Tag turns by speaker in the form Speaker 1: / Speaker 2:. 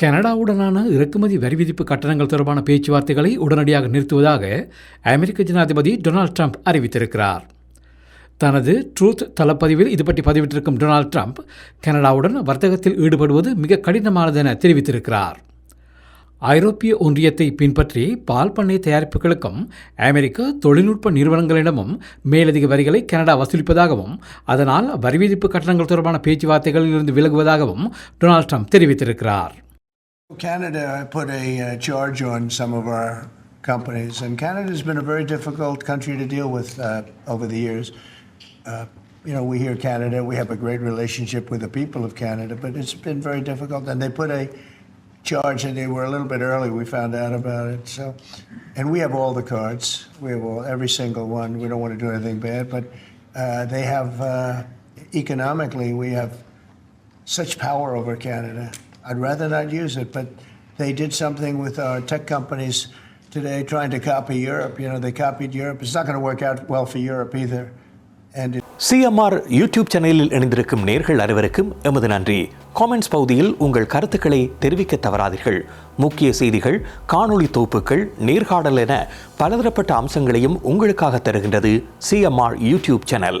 Speaker 1: கனடாவுடனான இறக்குமதி வரி விதிப்பு கட்டணங்கள் தொடர்பான பேச்சுவார்த்தைகளை உடனடியாக நிறுத்துவதாக அமெரிக்க ஜனாதிபதி டொனால்ட் ட்ரம்ப் அறிவித்திருக்கிறார். தனது ட்ரூத் தளப்பதிவில் இது பற்றி பதிவிட்டிருக்கும் டொனால்ட் ட்ரம்ப் கனடாவுடன் வர்த்தகத்தில் ஈடுபடுவது மிக கடினமானது என தெரிவித்திருக்கிறார். ஐரோப்பிய ஒன்றியத்தை பின்பற்றி பால் பண்ணை தயாரிப்புகளுக்கும் அமெரிக்க தொழில்நுட்ப நிறுவனங்களிடமும் மேலதிக வரிகளை கனடா வசூலிப்பதாகவும் அதனால் வரிவிதிப்பு கட்டணங்கள் தொடர்பான பேச்சுவார்த்தைகளில் இருந்து விலகுவதாகவும் டொனால்ட் ட்ரம்ப் தெரிவித்திருக்கிறார்.
Speaker 2: Canada put a uh, charge on some of our companies, and Canada has been a very difficult country to deal with uh, over the years. Uh, you know, we hear Canada, we have a great relationship with the people of Canada, but it's been very difficult. And they put a charge, and they were a little bit early. We found out about it. So, and we have all the cards. We have all, every single one. We don't want to do anything bad, but uh, they have uh, economically, we have such power over Canada. I'd rather not use it, but they did something with our tech companies today, trying to copy Europe. You know, they copied Europe. It's not going to work out well for Europe either. And it,
Speaker 3: CMR YouTube சேனலில் இணைந்திருக்கும் நேர்கள் அனைவருக்கும் எமது நன்றி comments பகுதியில் உங்கள் கருத்துக்களை தெரிவிக்க தவறாதீர்கள் முக்கிய செய்திகள் காணொளி தொகுப்புகள் நேர்காணல் என பலதரப்பட்ட அம்சங்களையும் உங்களுக்காக தருகின்றது சிஎம்ஆர் யூடியூப் சேனல்